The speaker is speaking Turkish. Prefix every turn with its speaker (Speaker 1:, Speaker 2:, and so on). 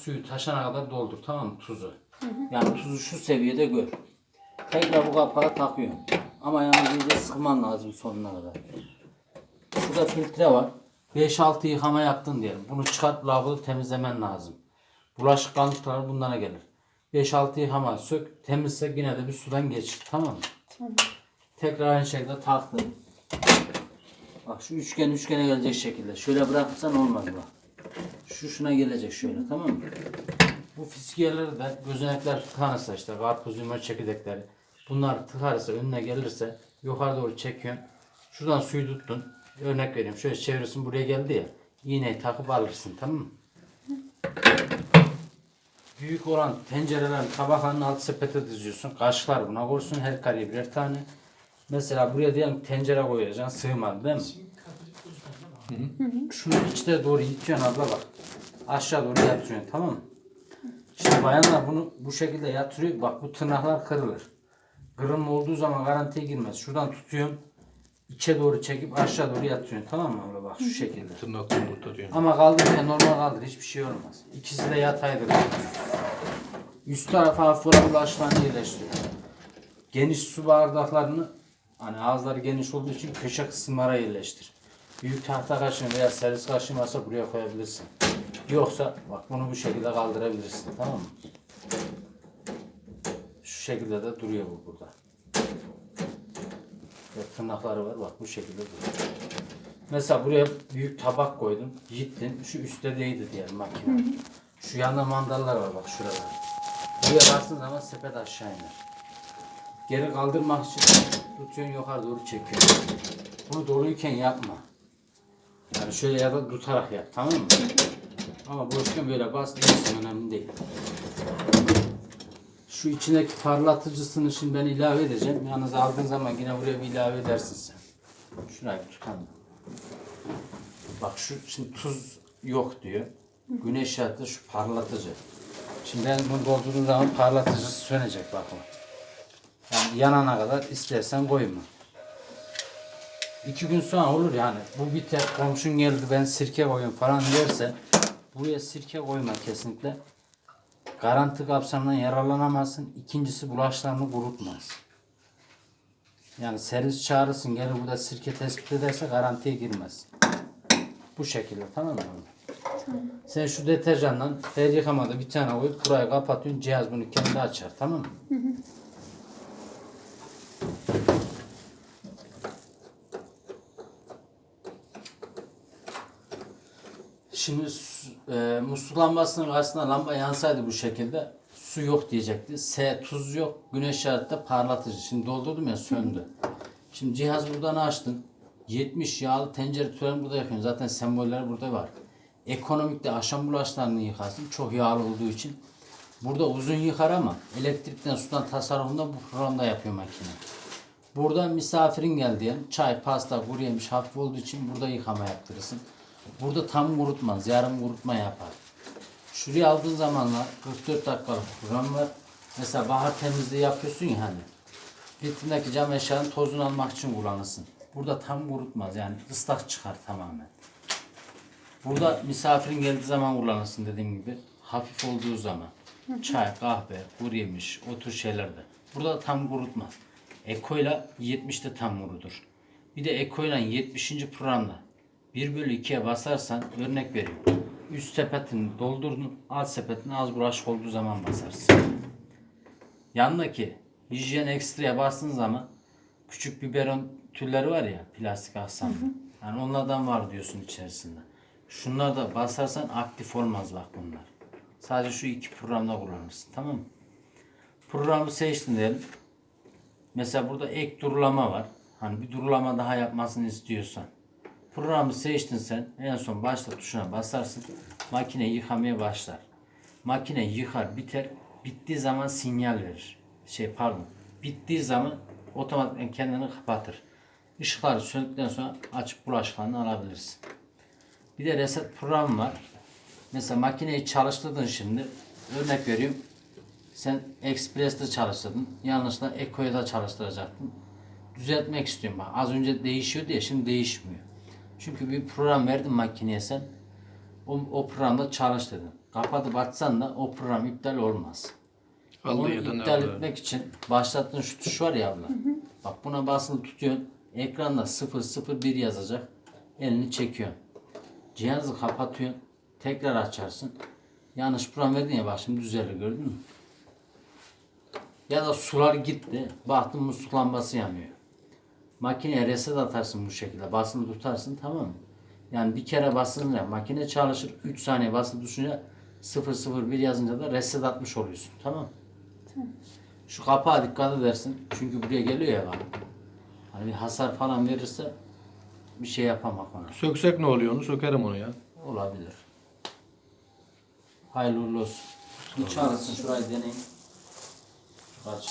Speaker 1: suyu taşana kadar doldur tamam mı tuzu. Yani tuzu şu seviyede gör. Tekrar bu kapağı takıyorum. Ama yani iyice sıkman lazım sonuna kadar. Şurada filtre var. 5-6 yıkama yaptın diyelim. Bunu çıkart lavaboda temizlemen lazım. Bulaşık kalıntıları bunlara gelir. 5-6 yıkama sök temizse yine de bir sudan geçir tamam mı?
Speaker 2: Tamam.
Speaker 1: Tekrar aynı şekilde taktım. Bak şu üçgen üçgene gelecek şekilde. Şöyle bırakırsan olmaz bak. Şu şuna gelecek şöyle tamam mı? Bu fiskiyeleri de gözenekler tıkanırsa işte karpuz yuma çekirdekleri. Bunlar tıkarsa önüne gelirse yukarı doğru çekiyorsun. Şuradan suyu tuttun. Örnek vereyim. Şöyle çevirsin buraya geldi ya. İğneyi takıp alırsın tamam mı? Büyük olan tencerelerin tabaklarının alt sepete diziyorsun. Kaşıklar buna koysun. Her kareye birer tane. Mesela buraya diyelim tencere koyacaksın. Sığmadı değil mi? Şunu içte doğru itiyorsun abla bak. Aşağı doğru yatırıyorsun tamam mı? Şimdi bayanlar bunu bu şekilde yatırıyor. Bak bu tırnaklar kırılır. Kırılma olduğu zaman garantiye girmez. Şuradan tutuyorsun. içe doğru çekip aşağı doğru yatırıyorsun tamam mı abla bak şu şekilde.
Speaker 3: Tırnaklarını kurtarıyor.
Speaker 1: Ama kaldırırken normal kaldır. Hiçbir şey olmaz. İkisi de yataydır. Üst tarafa hafif olan yerleştiriyor. Geniş su bardaklarını hani ağızları geniş olduğu için köşe kısımlara yerleştir. Büyük tahta kaşığı veya servis kaşığı varsa buraya koyabilirsin. Yoksa bak bunu bu şekilde kaldırabilirsin tamam mı? Şu şekilde de duruyor bu burada. Ve tırnakları var bak bu şekilde duruyor. Mesela buraya büyük tabak koydum. Gittin. Şu üstte değdi diyelim makine. Şu yanda mandallar var bak şurada. Buraya bastığın zaman sepet aşağı iner. Geri kaldırmak için tutuyorsun yukarı doğru çekiyorsun. Bunu doluyken yapma. Yani şöyle ya da tutarak yap tamam mı? Ama boşken böyle bas değilsin önemli değil. Şu içindeki parlatıcısını şimdi ben ilave edeceğim. Yalnız aldığın zaman yine buraya bir ilave edersin sen. Şurayı tutalım. Bak şu şimdi tuz yok diyor. Güneş yattı şu parlatıcı. Şimdi ben bunu doldurduğum zaman parlatıcısı sönecek bak o. Yani yanana kadar istersen koyma. İki gün sonra olur yani. Bu biter komşun geldi ben sirke koyuyorum falan derse buraya sirke koyma kesinlikle. Garanti kapsamından yararlanamazsın. İkincisi bulaşlarını kurutmaz. Yani servis çağırırsın gelir burada sirke tespit ederse garantiye girmez. Bu şekilde tamam mı? Sen şu deterjandan her yıkamada bir tane koyup burayı kapatıyorsun. Cihaz bunu kendi açar tamam mı? Şimdi e, musluk lambasının karşısına lamba yansaydı bu şekilde su yok diyecekti. S tuz yok. Güneş şartında parlatıcı. Şimdi doldurdum ya söndü. Şimdi cihaz buradan açtın. 70 yağlı tencere türerini burada yakıyorsun. Zaten semboller burada var. Ekonomikte aşam bulaşlarını yıkarsın. Çok yağlı olduğu için. Burada uzun yıkar ama elektrikten sudan tasarrufunda bu programda yapıyor makine. Burada misafirin geldi diyelim. Çay, pasta, kuru yemiş hafif olduğu için burada yıkama yaptırırsın. Burada tam kurutmaz. Yarım kurutma yapar. Şuraya aldığın zamanlar 44 dakikalık program var. Mesela bahar temizliği yapıyorsun ya hani. Vitrindeki cam eşyanın tozunu almak için kullanırsın. Burada tam kurutmaz yani ıslak çıkar tamamen. Burada misafirin geldiği zaman kullanırsın dediğim gibi. Hafif olduğu zaman. Çay, kahve, kuru yemiş, o tür şeylerde. Burada tam kurutmaz. Eko ile 70'te tam kurudur. Bir de Eko ile 70. programda 1 bölü 2'ye basarsan örnek veriyorum. Üst sepetini doldurdun, alt sepetine az bulaşık olduğu zaman basarsın. Yandaki hijyen ekstraya bastığın zaman küçük biberon türleri var ya plastik aksamlı. Yani onlardan var diyorsun içerisinde. Şunlar da basarsan aktif olmaz bak bunlar. Sadece şu iki programda kullanırsın tamam mı? Programı seçtin diyelim. Mesela burada ek durulama var. Hani bir durulama daha yapmasını istiyorsan. Programı seçtin sen. En son başla tuşuna basarsın. Makine yıkamaya başlar. Makine yıkar biter. Bittiği zaman sinyal verir. Şey pardon. Bittiği zaman otomatikman kendini kapatır. Işıkları söndükten sonra açıp bulaşıklarını alabilirsin. Bir de reset programı var. Mesela makineyi çalıştırdın şimdi. Örnek veriyorum. Sen Express'te çalıştırdın. Yanlışlıkla Eco'ya da çalıştıracaktın. Düzeltmek istiyorum. Az önce değişiyor diye şimdi değişmiyor. Çünkü bir program verdin makineye sen. O, o programda çalış dedin. kapatıp açsan da o program iptal olmaz.
Speaker 2: Aldığı
Speaker 1: Onu iptal
Speaker 2: aldı.
Speaker 1: etmek için başlattığın şu tuş var ya abla. Bak buna basılı tutuyorsun. Ekranda 001 yazacak. Elini çekiyorsun. Cihazı kapatıyorsun. Tekrar açarsın. Yanlış program verdin ya bak şimdi düzelir gördün mü? Ya da sular gitti. Baktın musluk lambası yanıyor. Makineye reset atarsın bu şekilde. Basılı tutarsın tamam mı? Yani bir kere basınca makine çalışır. 3 saniye basılı tutunca 001 yazınca da reset atmış oluyorsun. Tamam mı? Şu kapağa dikkat edersin. Çünkü buraya geliyor ya bak. Hani bir hasar falan verirse bir şey yapamak ona.
Speaker 2: Söksek ne oluyor onu? Sökerim onu ya.
Speaker 1: Olabilir. Hayırlı uğurlu olsun. Bir çalışsın şurayı deneyin. Kaç.